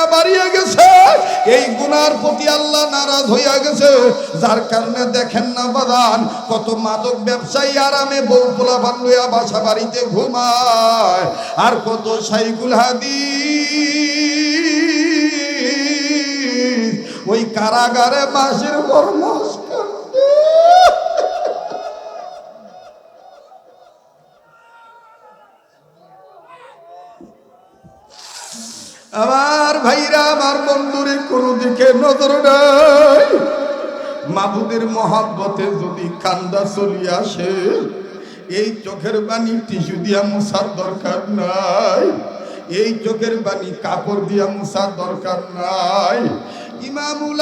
গুণা বাড়িয়ে গেছে। এই গুনার প্রতি আল্লাহ নারাজ হইয়া গেছে। যার কারণে দেখেন না বাদান, কত মাদক ব্যবসায়ী আরামে বউ পোলা বান্ধয়া বাসা বাড়িতে ঘুমায়। আর কত সাইকুল হাদি ওই কারাগারে মাসের পর মাস কাটে। আমার ভাইরা, আমার বন্ধুরে কোনো দিকে নজর নাই। মাবুদের মহাব্বতে যদি কান্দা চলি আসে, এই চোখের বাণী টিস্যু দিয়া মশার দরকার নাই, এই চোখের বাণী কাপড় দিয়া মশার দরকার নাই। ইমামুল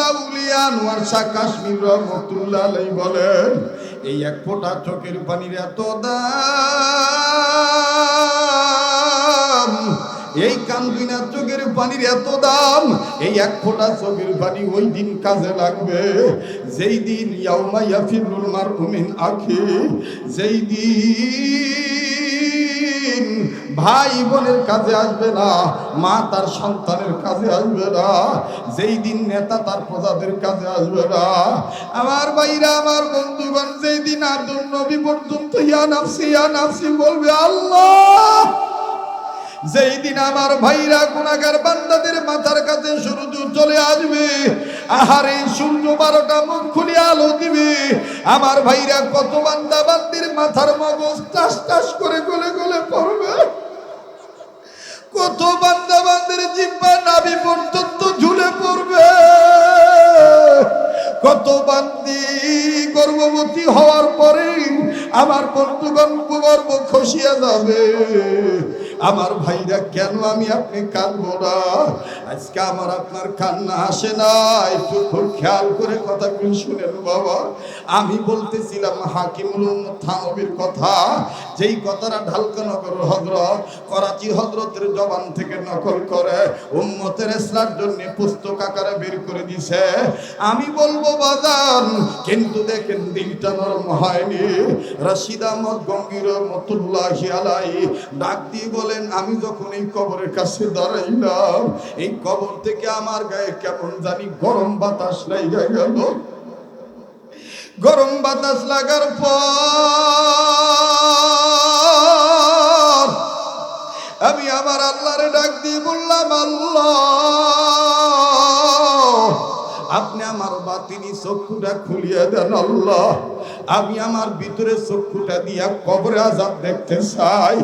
শাহ কাশ্মীর বলেন, এই এক ফোঁটা চোখের পানির এত দাম। এই কান্দিনা চোখের পানির এত দাম, এই এক ফোঁটা চোখের পানি ওই দিন কাজে লাগবে। যেই দিন ইয়াউমা ইয়াফিরুল মারউ মিন আখি, যেই দিন ভাই বোনের কাজে আসবে না, মা তার সন্তানের কাজে আসবে না, যেই দিন নেতা তার প্রজাদের কাজে আসবে না। আমার ভাইরা, আমার বন্ধুগণ, যেই দিন আব্দুল নবী পর্যন্ত ইয়া নাফসি ইয়া নাফসি বলবে, আল্লাহ! যেই দিন আমার ভাইরা গুণাগার বান্দাদের মাথার কাছে সূর্য চলে আসবে, আহারে সূর্য বারোটা মুখ খুলে আলো দিবে। আমার ভাইরা কত বান্দা বান্দির মাথার মগজ টাস টাস করে গলে গলে পড়বে। কত বান্দা বান্দির জিব্বা নাভি পর্যন্ত ঝুলে পড়বে। কত বান্দি গর্ভবতী হওয়ার পরে আমার বন্ধুগণ গর্ব খসিয়া যাবে। আমার ভাইরা, কেন আমি আপনি কাঁদবো না? আজকে আমার আপনার কান্না আসে না খুব খেয়াল করে কথাগুলো শুনেন বাবা। আমি বলতেছিলাম, হাকিমুল থানবীর কথা, যেই কথাটা ঢালকানগর হজরত করাচি হজরতের জবান থেকে নকল করে, উম্মতের ইসলার জন্য পুস্তক আকারে বের করে দিছে। আমি বলব, বাজান, কিন্তু দেখেন দিলটা নরম হয়নি। রশিদ আহমদ গঙ্গির মতুল্লাহ আলাই ডাক দিয়ে বলেন, আমি যখন এই কবরের কাছে দাঁড়াইলাম, এই কবর থেকে আমার গায়ে কেমন জানি গরম বাতাস লাইগা গেল। গরম বাতাস লাগার পর আমি আমার আল্লাহরে ডাক দিয়ে বললাম, আল্লাহ, আপনি আমার বাতিনি চক্ষুটা খুলিয়ে দেন, আল্লাহ। আমি আমার ভিতরে চক্ষুটা দিয়া কবরে আজাব দেখতে চাই।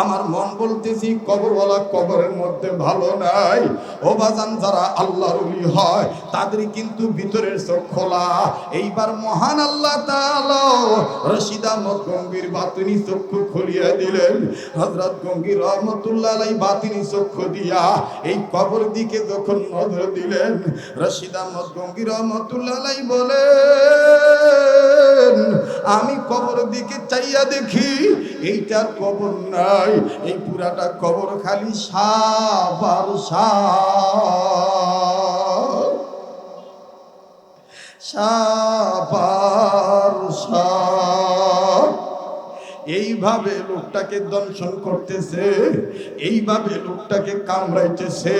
আমার মন বলতেছি, কবরওয়ালা কবরের মধ্যে ভালো নাই। ও বাজান, যারা আল্লাহর উলি হয় তাদের কিন্তু ভিতরের চোখ খোলা। এইবার মহান আল্লাহ রশিদ আহমদ গম্ভীর বাতিনি চক্ষু খুলিয়ে দিলেন। হযরত গম্ভীর রহমতুল্লাহ আলাই বাতিনি চক্ষু দিয়া এই কবর দিকে যখন নজর দিলেন, রশিদ আহমদ গম্ভীর রহমতুল্লাহ আলাই বলেন, আমি কবর দিকে চাইয়া দেখি এইটার কবর নাই এই পুরাটা কবর খালি সাপ আর সাপ। এইভাবে লোকটাকে দংশন করতেছে, এইভাবে লোকটাকে কামড়াইতেছে,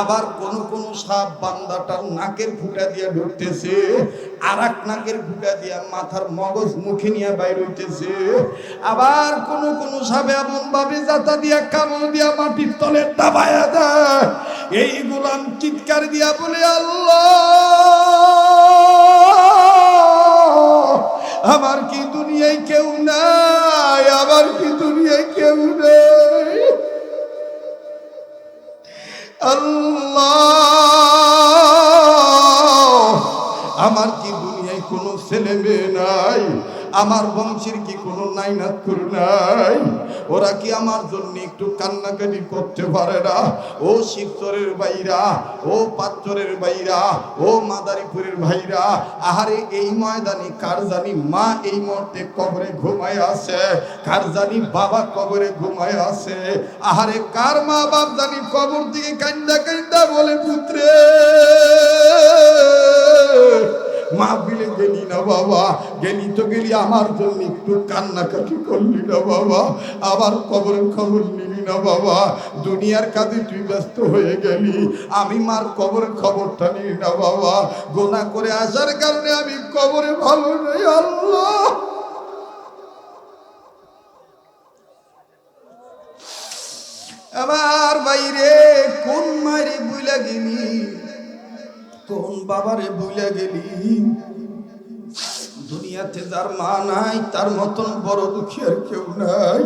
আবার কোন কোন সাপ বান্দাটার নাকের ফুটা দিয়ে ঢুকতেছে আর এক নাকের ফুটা দিয়া মাথার মগজ মুখে নিয়ে বাইর হইতেছে, আবার কোন কোন সাপে এমন ভাবে যাতা দিয়া কামড় দিয়া মাটির তলে দাবায়া দেয়। এই গোলাম চিৎকার দিয়া বলে, আল্লাহ, আমার কি দুনিয়ায় কেউ নাই, আবার কি দুনিয়ায় কেউ নেই? আল্লাহ, আমার কি দুনিয়ায় কোনো ছেলে মেয়ে নাই? আমার বংশের কি কোনো নাইনাত করে নাই? ওরা কি আমার জন্য একটু কান্নাকাটি করতে পারে না? ও শিবচরের বাইরা ও পাত্তরের বাইরা ও মাদারীপুরের ভাইরা, আহারে এই ময়দানে কার জানি মা এই মুহূর্তে কবরে ঘুমায় আছে? কার জানি বাবা কবরে ঘুমায় আছে? আহারে কার মা বাপ জানি কবর দিকে কান্দা কান্দা বলে, পুত্রে মা বিলে গেলি না বাবা, গেলি তো গেলি আমার জন্য একটু কান্নাকাটি করলি না বাবা, আবার কবরের খবর নিলি না বাবা, দুনিয়ার কাজে তুই ব্যস্ত হয়ে গেলি, আমি মার কবরের খবরটা নিই না বাবা, গোনা করে আসার কারণে আমি কবরে ভালো নেই, আল্লাহ। আমার বাইরে কোন মারি বুইলা গেলি? কোন বাবারে বুইলা গেলি? দুনিয়াতে যার মা নাই, তার মতন বড় দুঃখী আর কেউ নাই।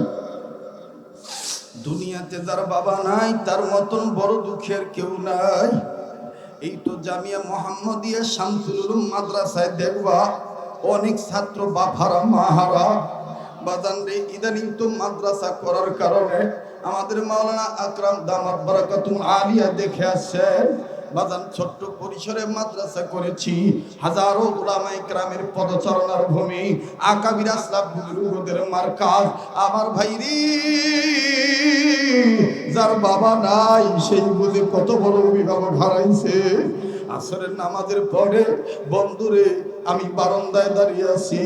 দুনিয়াতে যার বাবা নাই, তার মতন বড় দুঃখী আর কেউ নাই। এই তো জামিয়া মোহাম্মদিয়া শামসুল মাদ্রাসায় দেখবা, অনেক ছাত্র বাফারা, মাহারা, বাজান রে, ইদানিং তো মাদ্রাসা করার কারণে আমাদের মাওলানা আকরাম দামাত বারাকাতুম আলিয়া দেখে আসছেন। বাজান ছোট্ট পরিসরে মাদ্রাসা করেছি। হাজারো উলামাই গ্রামের পদচারণার ভূমি, আকাবির আসলাম বুজুর্গদের মার্কাজ। আমার ভাইরি, যার বাবা নাই, সেই বুঝে কত বড় অভিভাবক হারাইছে। আসরের নামাজের পরে বন্ধুরে, আমি বারান্দায় দাঁড়িয়ে আছি।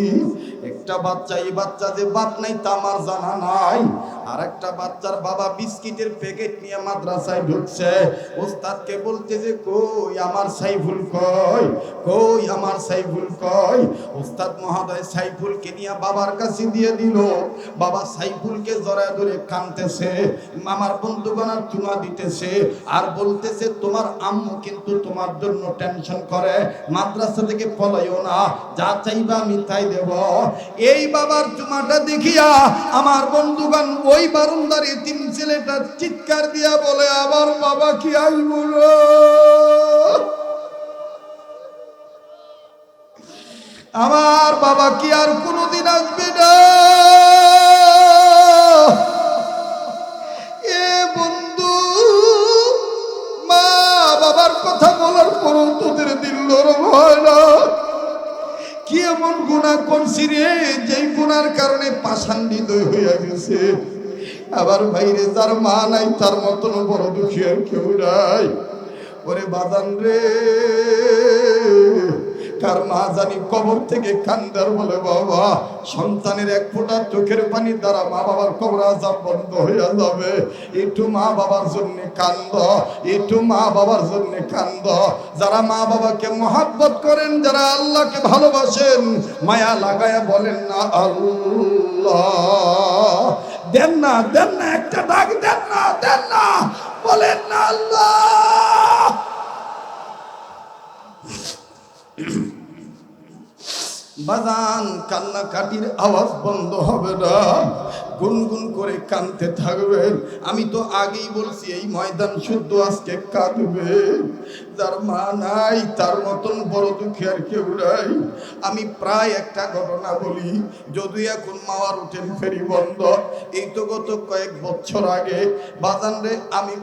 একটা বাচ্চা, এই বাচ্চা যে বাপ নাই তা আমার জানা নাই। আর একটা বাচ্চার বাবা বিস্কিটের প্যাকেট নিয়ে মাদ্রাসায় ঢুকছে। ওস্তাদকে যে, কই আমার সাইফুল কই? কই আমার সাইফুল কই? ওস্তাদ মহোদয় সাইফুলকে নিয়ে বাবার কাছে দিয়ে দিল। বাবা সাইফুলকে জড়ায় ধরে কানতেছে আমার বন্ধুগণার চুমা দিতেছে। আর বলতেছে, তোমার আম্মু কিন্তু তোমার জন্য টেনশন করে। মাদ্রাসা থেকে পলাইও না। যা চাইবা আমি তাই দেব। এই বাবার চুমাটা দেখিয়া আমার বন্ধুগণ ওই বারুন্দার তিন ছেলেটা চিৎকার দিয়া বলে, আমার বাবা কি আইব রে?" আমার বাবা কি আর কোনোদিন আসবে না? এ বন্ধু, মা বাবার কথা বলার পরও তোদের দিল ভয় না। কি এমন গুণা করছি রে, যেই গুণার কারণে হৃদয় হইয়া গেছে? আবার বাইরে যার মা নাই, তার মতন বড় দুঃখী আর কেউ নাই। ওরে বাদান রে, কার মা জানি কবর থেকে কান্দার বলে, বাবা, সন্তানের এক ফোঁটা চোখের পানি দ্বারা মা বাবার কবর আজাব বন্ধ হইয়া যাবে। একটু মা বাবার জন্য কান্দ, একটু মা বাবার জন্য কান্দ। যারা মা বাবাকে মহাব্বত করেন, যারা আল্লাহকে ভালোবাসেন, মায়া লাগায়া বলেন না, আল্লাহ। দেন না দেন না, একটা ডাক দেন না দেন না। বলেন না, আল্লাহ। বাজান কান্নাকাটির আওয়াজ বন্ধ হবে না। গুনগুন করে কানতে থাকবেন। আমি তো আগেই বলছি, এই ময়দান শুদ্ধ আজকে কাঁদবে। যার মা নাই, তার মতন বড় দুঃখী আর কেউ নাই। আমি প্রায় একটা ঘটনা বলি যদিও এখন মাওয়ার উঠেন ফেরি বন্ধ, এই তো গত কয়েক বছর আগে, বাজান রে, আমি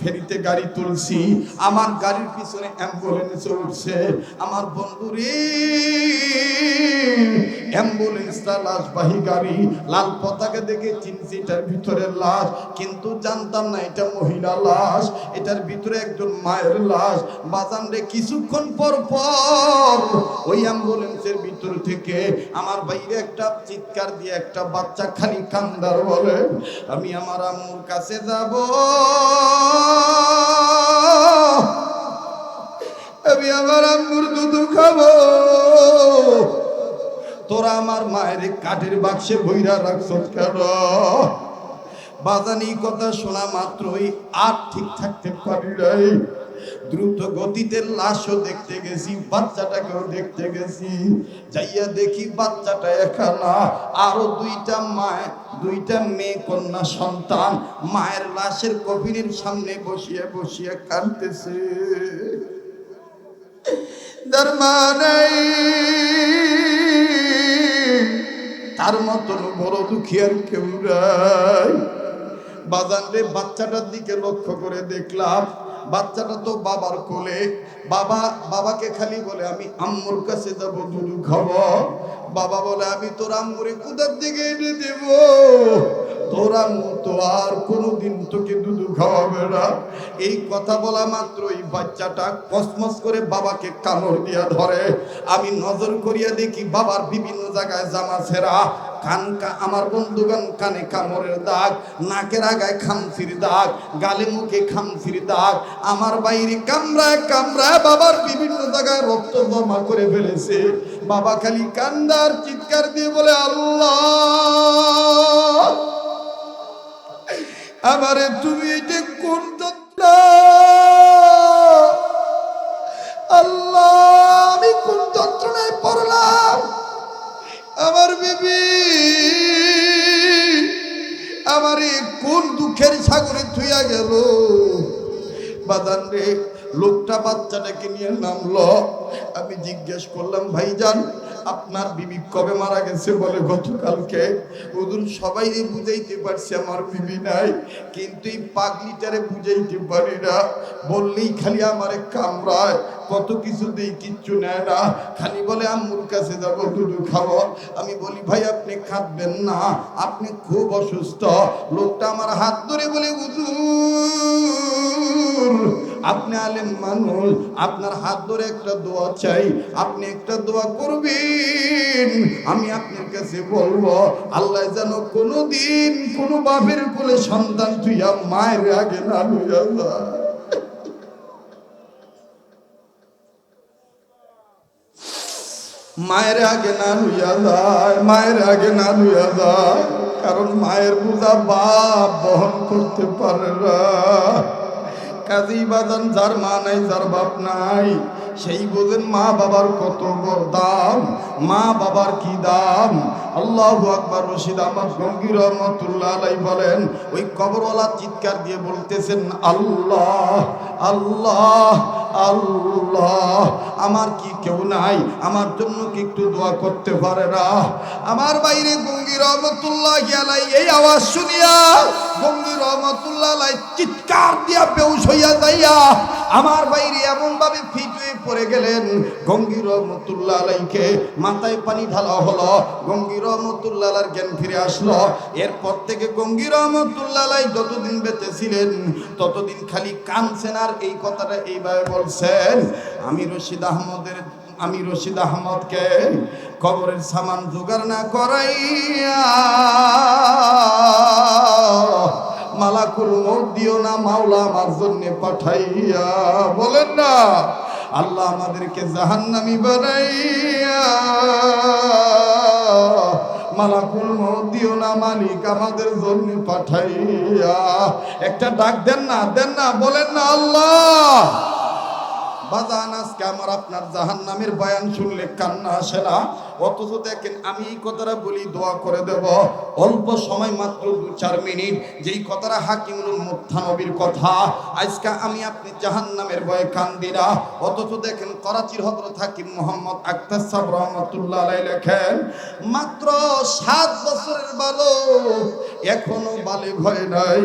ফেরিতে গাড়ি তুলছি, আমার গাড়ির পিছনে অ্যাম্বুলেন্স উঠছে। আমার বন্ধু অ্যাম্বুলেন্সটা লাশবাহী গাড়ি, লাল পতাকা দেখে চিনছি এটার ভিতরে লাশ, কিন্তু জানতাম না এটা মহিলা লাশ, এটার ভিতরে একজন মায়ের লাশ। বাজান রে, কিছুক্ষণ পর পর ওই অ্যাম্বুলেন্সের ভিতর থেকে আমার বাইরে একটা চিৎকার দিয়ে একটা বাচ্চা খালি কান্দার বলে, আমি আমার আম্মুর কাছে যাব। আমি আমার আম্মুর দুধ খাব। তোরা আমার মায়ের কাঠের বাক্সে বইরা রাখছ কেন? বাজানি কথা শোনা মাত্রই আর ঠিক থাকতে পারি নাই। দ্রুত গতিতে লাশও দেখতে গেছি, বাচ্চাটাকেও দেখতে গেছি। যাইয়া দেখি বাচ্চাটা এখানা আরও দুইটা মায় দুইটা মেয়ে কন্যা সন্তান। মায়ের লাশের কফিনের সামনে বসিয়া বসিয়া কাঁদতেছে। যার মা নাই তার মতন বড় দুঃখী আর কেউ নাই। বাজান রে বাচ্চাটার দিকে লক্ষ্য করে দেখলাম বাচ্চাটা তো বাবার কোলে। বাবা, বাবাকে খালি বলে, আমি আম্মুর কাছে যাব, দুধু খাব। বাবা বলে, আমি তোর আম্মুরে কুদার দিকে এনে দেব। তোর আম্মু তো আর কোনোদিন তোকে দুধু খাওয়াবে না। এই কথা বলা মাত্র এই বাচ্চাটা কসমস করে বাবাকে কামড় দিয়া ধরে। আমি নজর করিয়া দেখি বাবার বিভিন্ন জায়গায় জামা ছেঁড়া। কান কা- আমার বন্ধুগণ, কানে কামড়ের দাগ, নাকের আগায় খামসির দাগ, গালে মুখে খামসির দাগ, আমার বাইরে কামড়ায় কামড়ায় বাবার বিভিন্ন জায়গায় রক্ত জমা করে ফেলেছে। বাবা খালি কান্দার চিৎকার দিয়ে বলে, আল্লাহ, আমারে তুমি এটা কোন আল্লাহ, আমি কোন যন্ত্রণায় পড়লাম? আমার বিবি, আমার কোন দুঃখের সাগরে থুইয়া গেল? বাদান রে, লোকটা বাচ্চাটাকে নিয়ে নামলো। আমি জিজ্ঞেস করলাম, ভাইজান আপনার বিবি কবে মারা গেছে বলে গতকালকে? ওদের সবাই বুঝাইতে পারছে আমার বিবি নাই, কিন্তু এই পাগলিটারে বুঝাইতে পারি না। বললেই খালি আমারে কামড়ায়, কত কিছু দিই কিচ্ছু নেয় না। খালি বলে, আম্মুর কাছে যাব, দুধু খাব। আমি বলি, ভাই, আপনি খাবেন না, আপনি খুব অসুস্থ। লোকটা আমার হাত ধরে বলে, হুজুর আপনি আলেম মানুষ, আপনার হাত ধরে একটা দোয়া চাই, আপনি একটা দোয়া করবেন। আমি আপনার কাছে বলব, আল্লাহ যেন কোনো দিন কোনো বাপের কোলে সন্তান তুইয়া মায়ের আগে না লইয়া যায়। মায়ের আগে না লুইয়া যায়, মায়ের আগে না লুইয়া যায়, কারণ মায়ের বোঝা বাপ বহন করতে পারে না। কাজী বাজান যার মা নাই যার বাপ নাই। সেই বোঝেন মা বাবার কত দাম? মা বাবার কি দাম? আল্লাহ আকবর রশিদ আহমদ গঙ্গির রহমতুল্লাহ বলেন, ওই কবরওয়ালা চিৎকার দিয়ে বলতেছেন, আল্লাহ আল্লাহ আল্লাহ, আমার কি কেউ নাই? আমার জন্য কি একটু দোয়া করতে পারে না? আমার বাইরে গঙ্গি রহমতুল্লাহ আলাই এই আওয়াজ শুনিয়া গঙ্গি রহমতুল্লাহ চিৎকার দিয়া বেউস হইয়া যাইয়া আমার বাইরে এমন ভাবে ফিট হয়ে পড়ে গেলেন গঙ্গি রহমতুল্লাহ মাথায় পানি ঢালা হলো গঙ্গি রহমতুল্লাহ জ্ঞান ফিরে আসলো। এরপর থেকে গঙ্গি রহমতুল্লাহ যতদিন বেঁচে ছিলেন ততদিন খালি কানছেন আর এই কথাটা এইভাবে বলছেন, আমি রশিদ আহমদের, আমি রশিদ আহমদকে কবরের সামান জোগাড় না করাইয়া মালাকুল মৌত দিও না মাওলা আমার জন্য পাঠাইয়া। বলেন না, আল্লাহ আমাদেরকে জাহান্নামি বানাইয়া। মালাকুল মৌত দিও না মালিক আমাদের জন্য পাঠাইয়া। একটা ডাক দেন না দেন না, বলেন না আল্লাহ। বাজান, আজকে আমার আপনার জাহান নামের বয়ান শুনলে কান্না আসে না। অথচ দেখেন আমি এই কথাটা বলি, দোয়া করে দেব। অল্প সময় মাত্র দু চার মিনিট, যেই কথাটা হাকিমুল মুথানবীর কথা, আজকে আমি আপনি জাহান নামের বয়ে কান্দিরা অথচ দেখেন করাচির হজরত হাকিম মোহাম্মদ আক্তার সাহেব রহমতুল্লাহ আলাই লেখেন, মাত্র সাত বছরের বালক, এখনও বালেগ হয় নাই,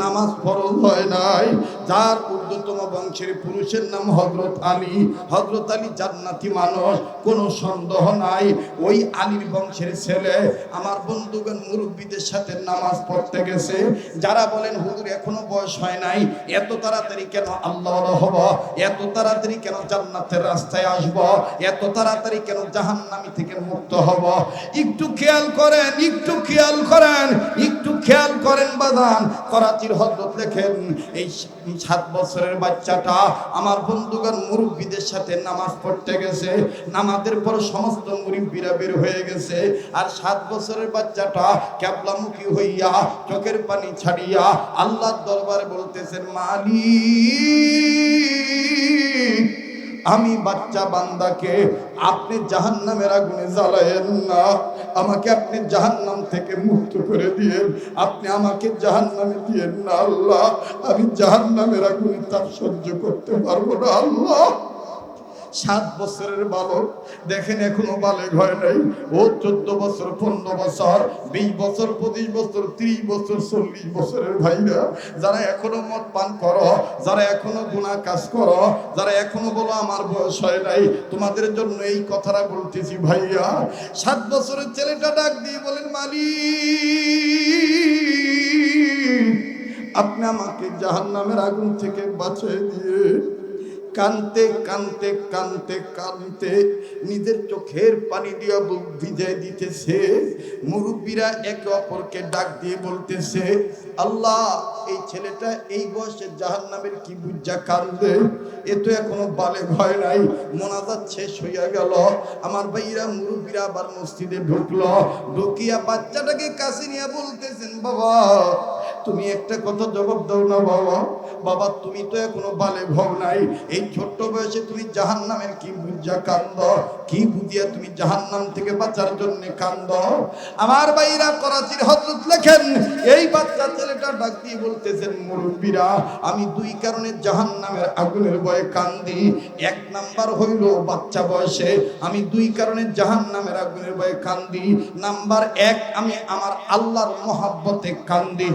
নামাজ ফরজ হয় নাই। যার ঊর্ধ্বতম বংশের পুরুষের নাম হজরত আলী। হজরত আলী জান্নাতি মানুষ, কোনো সন্দেহ নাই। ওই আলীর বংশের ছেলে আমার বন্ধুগণ মুরব্বীদের সাথে নামাজ পড়তে গেছে। যারা বলেন, হুজুর, এখনও বয়স হয় নাই। এত তাড়াতাড়ি কেন আল্লাহ হব? এত তাড়াতাড়ি কেন জান্নাতের রাস্তায় আসব? এত তাড়াতাড়ি কেন জাহান্নামি থেকে মুক্ত হব? একটু খেয়াল করেন, একটু খেয়াল করেন, একটু খেয়াল করেন বাদান করাচির হজরত লেখেন এই সাত বছরের বাচ্চাটা আমার বন্ধুগণ মুরব্বীদের সাথে নামাজ পড়তে গেছে। নামাজের পর সমস্ত মুরব্বীরা বের হয়ে গেছে। আর সাত বছরের বাচ্চাটা ক্যাবলামুখী হইয়া চোখের পানি ছাড়িয়া আল্লাহর দরবারে বলতেছেন মালিক আমি বাচ্চা বান্দাকে আপনি জাহান্নামের আগুনে জ্বালায়েন না। আমাকে আপনি জাহান্নাম থেকে মুক্ত করে দিয়েন। আপনি আমাকে জাহান্নামে দিয়েন না, আল্লাহ। আমি জাহান্নামের আগুনে তার সহ্য করতে পারব না, আল্লাহ। সাত বছরের বালক, দেখেন এখনও বালেক হয় নাই। ও চোদ্দ বছর, পনেরো বছর, বিশ বছর, পঁচিশ বছর, ত্রিশ বছর, চল্লিশ বছরের ভাইরা, যারা এখনও মদ পান করো, যারা এখনও গুণা কাজ করো, যারা এখনও বলো আমার বয়স হয় নাই, তোমাদের জন্য এই কথাটা বলতেছি ভাইয়া। সাত বছরের ছেলেটা ডাক দিয়ে বলেন, মালিক, আপনি আমাকে জাহান্নামের আগুন থেকে বাঁচিয়ে দিয়ে কানতে কানতে কানতে কানতে নিজের চোখের পানি দিয়া বুক ভিজাই দিতেছে। মুরব্বীরা একে অপরকে ডাক দিয়ে বলতেছে, আল্লাহ এই ছেলেটা এই বয়সে জাহান নামের কি বুঝা কান্দে। এ তো এখনও বালে ভয় নাই। মোনাজাত শেষ হইয়া গেল। আমার ভাইরা মুরব্বীরা আবার মসজিদে ঢুকলো। ঢুকিয়া বাচ্চাটাকে কাছে নিয়ে বলতেছেন, বাবা, তুমি একটা কথা জবাব দাও না, বাবা। বাবা, তুমি তো এখনও বালে ভব নাই। এই ছোট্ট বয়সে তুমি জাহান নামের কি বুঝা কান্দ। কি বুঝিয়া তুমি জাহান নাম থেকে বাঁচার জন্য কান্দ? আমার ভাইরা করাচির হজরত লেখেন, এই বাচ্চা ছেলেটা ডাক দিয়ে বলতেছেন মুরব্বীরা, আমি দুই কারণে জাহান নামের আগুনের ভয়ে কান্দি। এক নাম্বার হইল বাচ্চা বয়সে, আমি দুই কারণে জাহান নামের আগুনের ভয়ে কান্দি। নাম্বার এক, আমি আমার আল্লাহর মহাব্বতে কান্দি।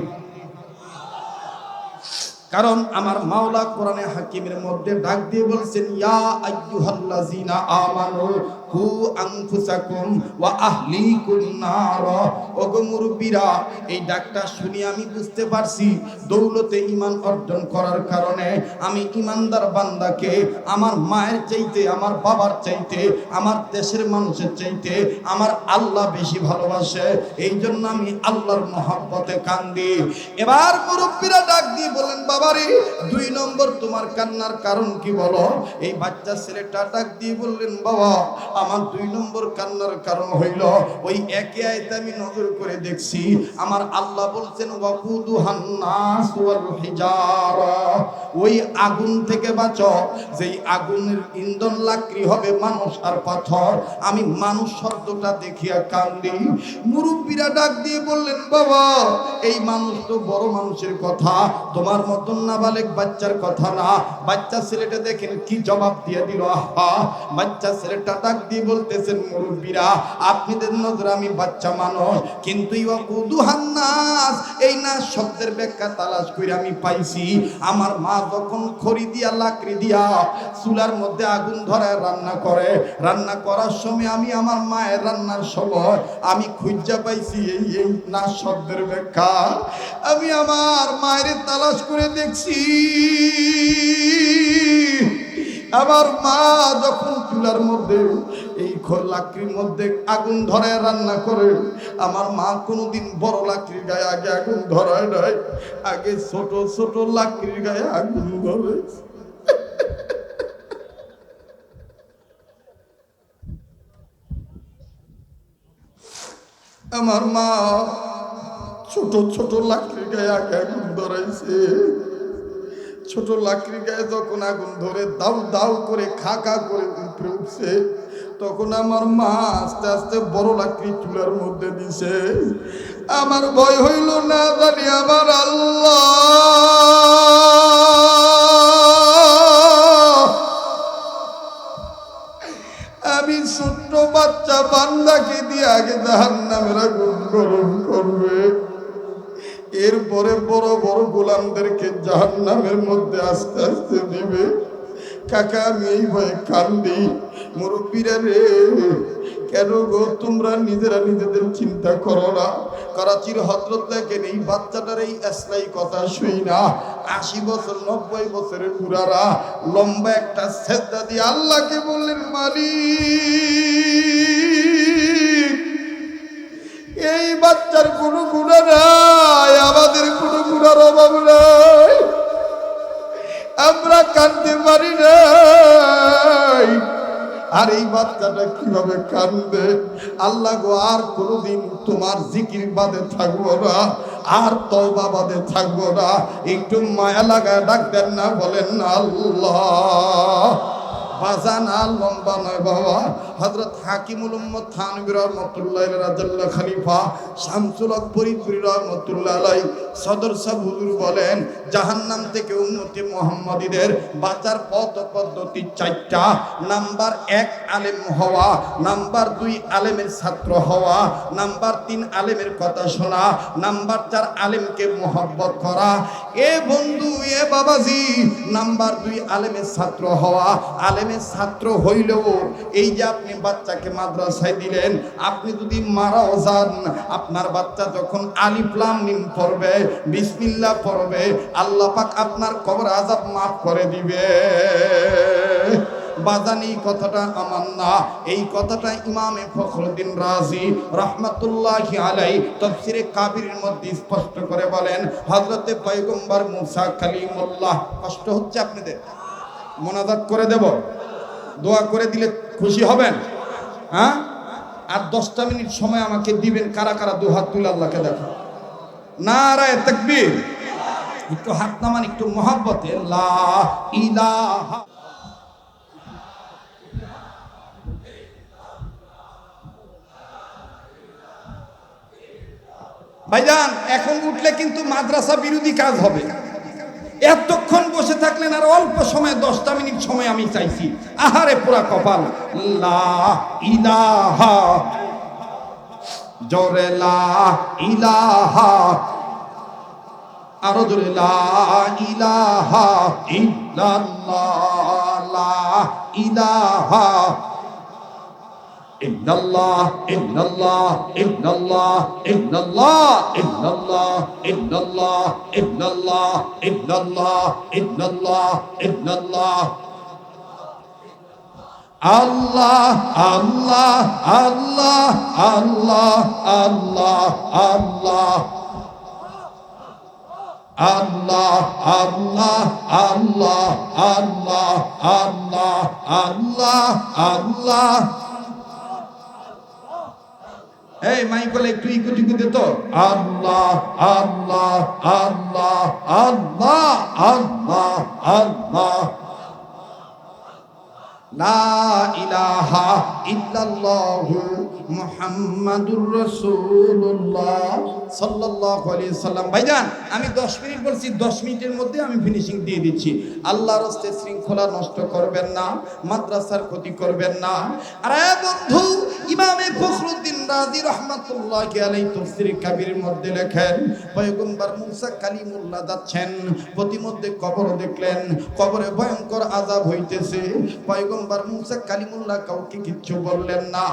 কারণ আমার মাওলা কোরআনে হাকিমের মধ্যে ডাক দিয়ে বলছেন, ইয়া আইয়ুহাল্লাযিনা আমানু কু আনফুসাকুম ওয়া আহলিকুম নার। ওগো মুরব্বিরা, এই ডাকটা শুনি আমি বুঝতে পারছি দৌলতে অর্জন করার কারণে আমি বান্দাকে, আমার মায়ের চাইতে, আমার বাবার চাইতে, আমার দেশের মানুষের চাইতে আমার আল্লাহ বেশি ভালোবাসে। এই জন্য আমি আল্লাহর মহাব্বতে কান্দি। এবার মুরব্বীরা ডাক দিয়ে বলেন, বাবারে, দুই নম্বর তোমার কান্নার কারণ কি বলো? এই বাচ্চা ছেলেটা ডাক দিয়ে বললেন, বাবা আমার দুই নম্বর কান্নার কারণ হইল, ওই একে আয়তে আমি নজর করে দেখছি, আমার আল্লাহ বলছেন, ওয়াকুদু হান্নাস ওয়াল হিজারা। ওই আগুন থেকে বাঁচো, যেই আগুনের ইন্ধন লাকড়ি হবে মানুষ আর পাথর। আমি মানুষ শব্দটা দেখিয়া কান্দি। মুরব্বীরা ডাক দিয়ে বললেন, বাবা, এই মানুষ তো বড় মানুষের কথা, তোমার মতন নাবালেক বাচ্চার কথা না। বাচ্চা ছেলেটা দেখেন কি জবাব দিয়ে দিল, আহা, বাচ্চা ছেলেটা ডাক দিয়ে বলতেছেন, মুরব্বীরা, আপনাদের নজর আমি বাচ্চা মানুষ, কিন্তু এই না শব্দের ব্যাখ্যা তালাশ করে আমি পাইছি। আমার মা যখন খড়ি দিয়া, লাকড়ি দিয়া চুলার মধ্যে আগুন ধরায় রান্না করে, রান্না করার সময় আমি আমার মায়ের রান্নার সময় আমি খুঁজা পাইছি এই এই না শব্দের ব্যাখ্যা। আমি আমার মায়ের তালাশ করে দেখছি। আমার মা যখন চুলার মধ্যে, এই খ- লাকড়ির মধ্যে আগুন ধরায় রান্না করে, আমার মা কোনোদিন বড় লাকড়ির গায়ে আগে আগুন ধরায় নাই, আগে ছোট ছোট লাকড়ির গায়ে আগুন ধরে। আমার মা ছোট ছোট লাকড়ির গায়ে আগে আগুন ধরাইছে। ছোট লাকড়ির গায়ে যখন আগুন ধরে, দাউ দাউ করে, খা খা করে উপরে উঠছে, তখন আমার মা আস্তে আস্তে বড় লাকড়ি চুলার মধ্যে দিছে। আমার ভয় হইল না জানি আমার আল্লাহ। আমি ছোট্ট বাচ্চা বান্দাকে দিয়ে আগে জাহান নামের আগুন গরম করবে। এরপরে বড় বড় গোলামদেরকে জাহান নামের মধ্যে আস্তে আস্তে দিবে। কাকা, আমি এই ভয়ে কান্দি। মুরব্বীরা রে, কেন গো তোমরা নিজেরা নিজেদের চিন্তা করো না? করাচির হজরত দেখেন, এই বাচ্চাটার এই আসলাই কথা শুই না। আশি বছর, নব্বই বছরের বুড়ারা লম্বা একটা সেদ্ধা দিয়ে আল্লাহকে বললেন, মালিক! এই বাচ্চার কোনো গুণা নাই, আমাদের কোনো গুণার অভাব নাই। আমরা কাঁদতে পারি নাই। আর এই বাচ্চাটা কীভাবে কান্দবে আল্লাহ গো, আর কোনোদিন তোমার জিকির বাদে থাকব না, আর তওবা বাদে থাকব না। একটু মায়া লাগায় ডাকতেন না, বলেন না আল্লাহ। বাজান আর লম্বা নয় বাবা। হজরত হাকিমুল উম্মদ থানবী রহমতুল্লাহ রাজাল্লাহ খলিফা শামসুল আকবরীপুরি রহমতুল্লাহ আলাই সদর সাহ হুজুর বলেন, জাহান্নাম থেকে উন্নতি মোহাম্মদীদের বাঁচার পথ পদ্ধতি চারটা। নাম্বার এক, আলেম হওয়া। নাম্বার দুই, আলেমের ছাত্র হওয়া। নাম্বার তিন, আলেমের কথা শোনা। নাম্বার চার, আলেমকে মোহব্বত করা। এ বন্ধু, এ বাবাজি, নাম্বার দুই আলেমের ছাত্র হওয়া। আলেমের ছাত্র হইলেও এই যে আপনি বাচ্চাকে মাদ্রাসায় দিলেন, আপনি যদি মারাও যান, আপনার বাচ্চা যখন আলিফলাম নিম পড়বে বিসমিল্লা পড়বে, আল্লাহ পাক আপনার কবর আজাব মাফ করে দিবে। বাজান কথাটা আমার না। এই কথাটা ইমামে ফখরুদ্দিন রাজি রহমাতুল্লাহ আলাই তফসিরে কাবিরের মধ্যে স্পষ্ট করে বলেন হজরতে পয়গম্বর মুসা কালিমুল্লাহ, কষ্ট হচ্ছে আপনাদের? মোনাজাত করে দেব? দোয়া করে দিলে খুশি হবেন? হ্যাঁ? আর দশটা মিনিট সময় আমাকে দিবেন, কারা কারা দু হাত তুলে আল্লাহকে দেখো। না রায় তকবীর। একটু হাত নামান, একটু মহাব্বতে, লা ইলাহা ভাইজান, এখন উঠলে কিন্তু মাদ্রাসা বিরোধী কাজ হবে। এতক্ষণ বসে থাকলেন আর অল্প সময়, দশটা মিনিট সময় আমি চাইছি। আহারে পুরা কপাল। ইলাহা। জোরে ইলাহা। আরও জোরে লা ইলাহা। ইল্লাল্লাহ লা ইলাহা ইল্লাল্লাহ ইল্লাল্লাহ ইল্লাল্লাহ ইল্লাল্লাহ ইল্লাল্লাহ ইল্লাল্লাহ ইল্লাল্লাহ ইল্লাল্লাহ ইল্লাল্লাহ ইল্লাল্লাহ আল্লাহ আল্লাহ আল্লাহ আল্লাহ আল্লাহ আল্লাহ। আল্লাহ আল্লাহ আল্লাহ আল্লাহ আল্লাহ আল্লাহ আল্লাহ। এই মাইকলে একটু ইকুটি দে তো। আল্লাহ আল্লাহ আল্লাহ আল্লাহ আল্লাহ আল্লাহ আমি 10 মিনিট বলছি 10 মিনিটের মধ্যে আমি ফিনিশিং দিয়ে দিচ্ছি। আল্লাহর শৃঙ্খলা নষ্ট করবেন না, মাদ্রাসার ক্ষতি করবেন না। আরে বন্ধু ফখরুদ্দিন যাচ্ছেন, প্রতিমধ্যে কবর দেখলেন, কবরে ভয়ঙ্কর আযাব হইতেছে। পয়গম্বর মুসা কালিমুল্লাহ কাউকে কিচ্ছু বললেন না।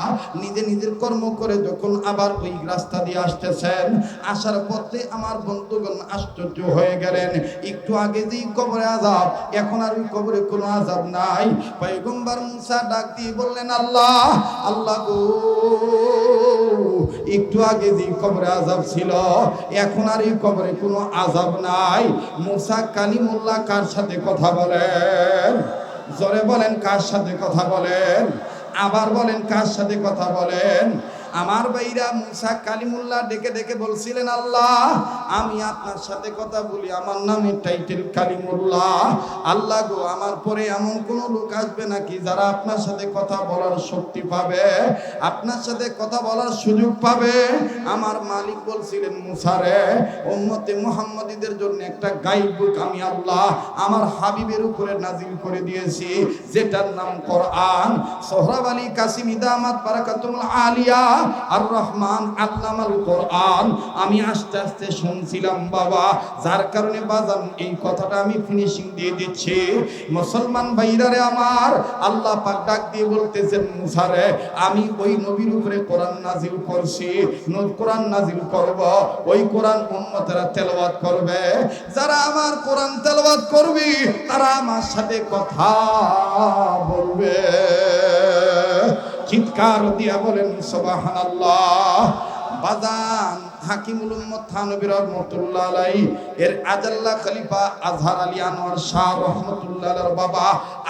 নিজে নিজের কর্ম করে যখন আবার ওই রাস্তা দিয়ে আসতেছেন, আসার পথে আমার বন্ধুগণ আশ্চর্য হয়ে গেলেন। একটু আগে যেই কবরে আজাব এখন আর ওই কবরে কোনো আজাব নাই। পয়গম্বর মুসা ডাক দিয়ে বললেন, আল্লাহ আল্লাহ গো, একটু আগে যে কবরে আজাব ছিল, এখন আর এই কবরে কোনো আজাব নাই। মুসা কালিমুল্লাহ কার সাথে কথা বলেন? জোরে বলেন কার সাথে কথা বলেন? আবার বলেন কার সাথে কথা বলেন? আমার ভাইরা মুসা কালিমুল্লাহ ডেকে ডেকে বলছিলেন, আল্লাহ, আমি আপনার সাথে কথা বলি, আমার নামে টাইটেল কালিমুল্লাহ। আল্লাহ গো, আমার পরে এমন কোন লোক আসবে নাকি যারা আপনার সাথে কথা বলার শক্তি পাবে? আপনার সাথে কথা বলার সুযোগ পাবে? আমার মালিক বলছিলেন মুসারে উম্মতে মুহাম্মাদীদের জন্য একটা গাইড বুক আমি আল্লাহ আমার হাবিবের উপরে নাজিল করে দিয়েছি, যেটার নাম কোরআন। সোহরাব আলী কাসিম ইদামাত বারাকাতুল আলিয়া আর রহমান আল্লামাল কোরআন। আমি আস্তে আস্তে শুনছিলাম, বাবা, যার কারণে বাজান, এই কথাটা আমি ফিনিশিং দিয়ে দিচ্ছি। মুসলমান ভাইরারে আমার, আল্লাহ পাক ডাক দিয়ে বলতেছেন মুসারে আমি ওই নবীর উপরে কোরআন নাজিল করছি কোরআন নাজিল করব, ওই কোরআন উম্মতেরা তেলাওয়াত করবে। যারা আমার কোরআন তেলাওয়াত করবি, তারা আমার সাথে কথা বলবে। চিৎকার দিয়া বলেন সুবহানাল্লাহ। বাজান হাকিমুল উম্মত থানবী রহমাতুল্লাহ আলাই এর আজাল্লা খলিফা আজহার আলী আনোয়ার শাহ রহমাতুল্লাহ বাবা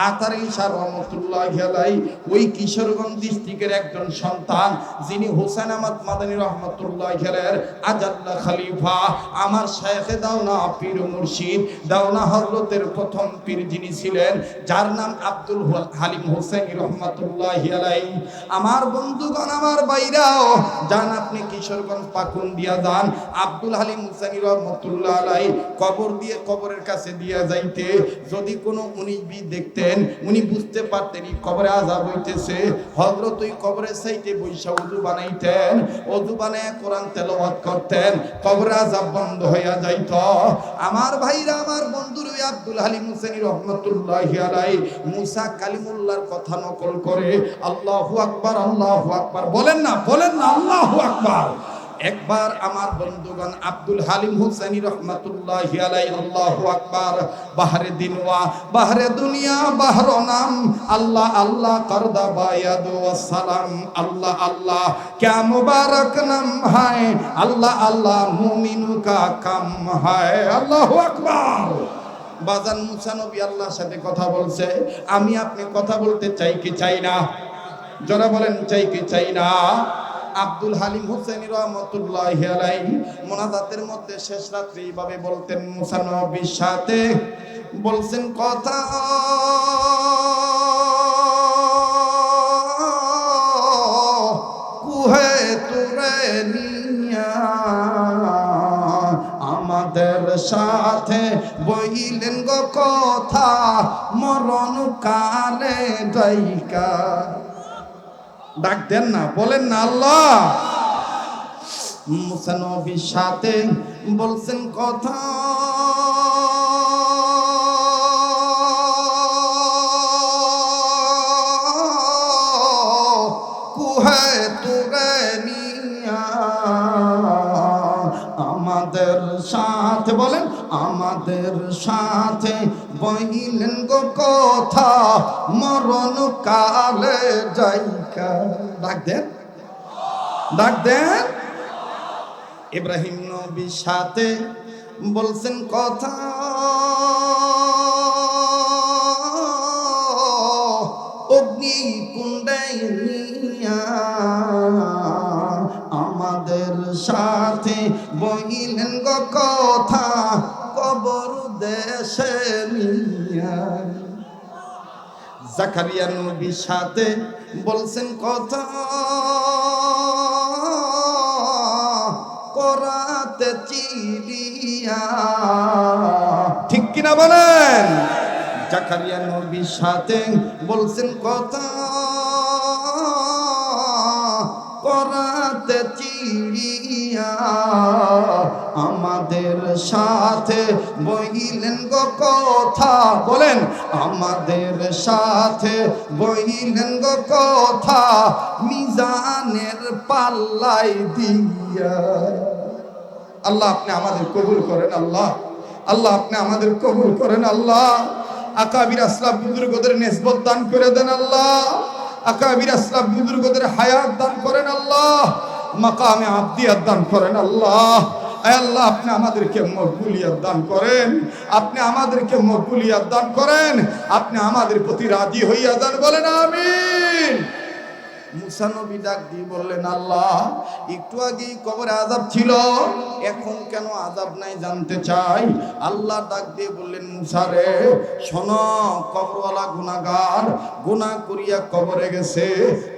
আতার শাহ রহমাতুল্লাহ আলাই ওই কিশোরগঞ্জ ডিস্ট্রিক্টের একজন সন্তান যিনি হোসেন আহমদ মাদানী রহমাতুল্লাহ আলাইহির আজাল্লা খলিফা। আমার শেখে দাওনা পীর মুর্শিদ, দাওনা হযরতের প্রথম পীর যিনি ছিলেন, যার নাম আব্দুল হালিম হোসেন রহমাতুল্লাহ আলাই আমার বন্ধুগণ, আমার বাইরাও যান আপনি কিশোরগঞ্জ পাকুন দিয়া যান আব্দুল হালিম হুসাইন রহমতুল্লাহ আলাই কবর দিয়ে কবরের কাছে দিয়া যাইতে, যদি কোনো উনি বি দেখতেন, উনি বুঝতে পারতেন কবরে আজাব হইতেছে। হযরত ওই কবরের সাইতে বৈশা উজু বানাইতেন অজু বানায় কোরআন তেলাওয়াত করতেন, কবরে আজাব বন্ধ হইয়া যাইত। আমার ভাইরা, আমার বন্ধুর ওই আব্দুল হালিম হুসাইন রহমতুল্লাহ আলাই মুসা কালিমুল্লাহর কথা নকল করে, আল্লাহু আকবার আল্লাহু আকবার, বলেন না বলেন না, আল্লাহু আকবার। একবার আমার বন্ধুগণ আব্দুল হালিম হুসাইনি রহমাতুল্লাহ আলাই আল্লাহ আকবার। বাহারে দিনওয়া, বাহারে দুনিয়া, বাহর নাম। আল্লাহ আল্লাহ, করদা বায়াদ সালাম। আল্লাহ আল্লাহ, ক্যা মুবারক নাম হায়। আল্লাহ আল্লাহ, মুমিনু কা কাম হায়। আল্লাহ আকবার। বাজান মুসা নবী আল্লাহর সাথে কথা বলছে, আমি আপনি কথা বলতে চাই কি চাই না? যারা বলেন, চাই কি চাই না? আব্দুল হালিম হোসেন রহমতুল্লাহ মোনাজাতের মধ্যে শেষ রাত্রে এইভাবে বলতেন, মুসা নবীর সাথে বলছেন কথা। কুহে তুরে আমাদের সাথে বইলেন গো কথা, মরণ কালে ডাইকা ডাক দেন না, বলেন না, আল্লাহ। মুসানবির সাথে বলছেন কথা। আমাদের সাথে, বলেন, আমাদের সাথে বহিলেন গো কথা। মরণ কালে যাইকা ডাক দেন ডাক দেন ইব্রাহিম নবীর সাথে বলছেন কথা। অগ্নি আমাদের সাথে বইলেন গো কথা। কবর দেশে নিয়া। জাকারিয়া নবীর সাথে বলছেন কথা করাতে চিরিয়া ঠিক কিনা বলেন? জাকারিয়া নবীর সাথে বলছেন কথা করাতে চিড়িয়া আমাদের সাথে বইলেন গো কথা। বলেন, আমাদের সাথে বইলেন গো কথা, মিজানের পাল্লাই দিয়া। আল্লাহ আপনি আমাদের কবুল করেন, আল্লাহ। আল্লাহ আপনি আমাদের কবুল করেন, আল্লাহ। আকাবির আসলাম, বুজুর্গদের নেসবত দান করে দেন, আল্লাহ। আকাবির আসলাম, বুজুর্গদের হায়াত দান করেন আল্লাহ, মাকামে আব্দিয়াত দান করেন আল্লাহ। আল্লাহ, আপনি আমাদেরকে মকবুলিয়াত দান করেন, আপনি আমাদেরকে মকবুলিয়াত দান করেন, আপনি আমাদের প্রতি রাজি হইয়া যান, বলেন আমিন। মুসা নবী ডাক দিয়ে বললেন, আল্লাহ, একটু আগেই কবরে আজাব ছিল, এখন কেন আজাব নাই জানতে চাই? আল্লাহ ডাক দিয়ে বললেন, মুসা রে, শোন, কবরওয়ালা গুনাগার গুনাহ করিয়া কবরে গেছে,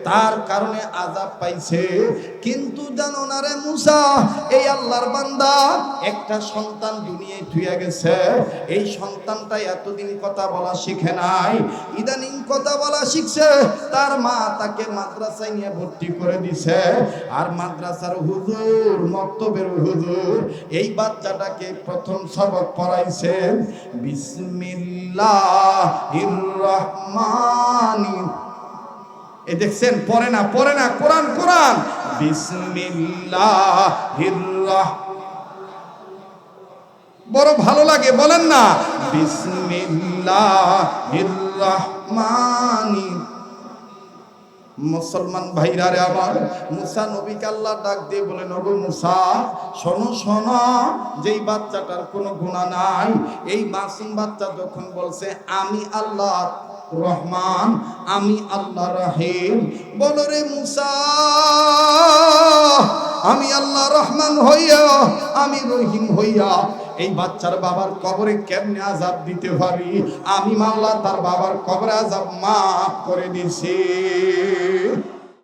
তার কারণে আজাব পাইছে। কিন্তু জানো না রে মুসা, এই আল্লাহর বান্দা একটা সন্তান দুনিয়ায় থুইয়া গেছে। এই সন্তানটা এতদিন কথা বলা শিখে নাই, ইদানিং কথা বলা শিখছে, তার মা তাকে মাদ্রাসায় নিয়ে ভর্তি করে দিছে। আর মাদ্রাসার হুজুর, মক্তবের হুজুর, এই বাচ্চাটাকে প্রথম সবক রহমানির এ দেখছেন, পড়ে না পড়ে না, কোরআন কোরআন। বিসমিল্লাহির বড় ভালো লাগে, বলেন না। বিসমিল্লাহির রহমানির মুসলমান ভাইরা রে আমার, মুসা নবীকে আল্লাহ ডাক দিয়ে বলে ওগো মুসা, শোনো শোনো, যেই বাচ্চাটার কোনো গুণা নাই, এই মাসুম বাচ্চা যখন বলছে, আমি আল্লাহ রহমান, আমি আল্লাহ রাহিম। বলো রে মুসা, আমি আল্লাহ রহমান হইয়া, আমি রহিম হইয়া, এই বাচ্চার বাবার কবরে কেমনে আজাব দিতে পারি? আমি মাওলা তার বাবার কবরে আজাব মাফ করে দিছি।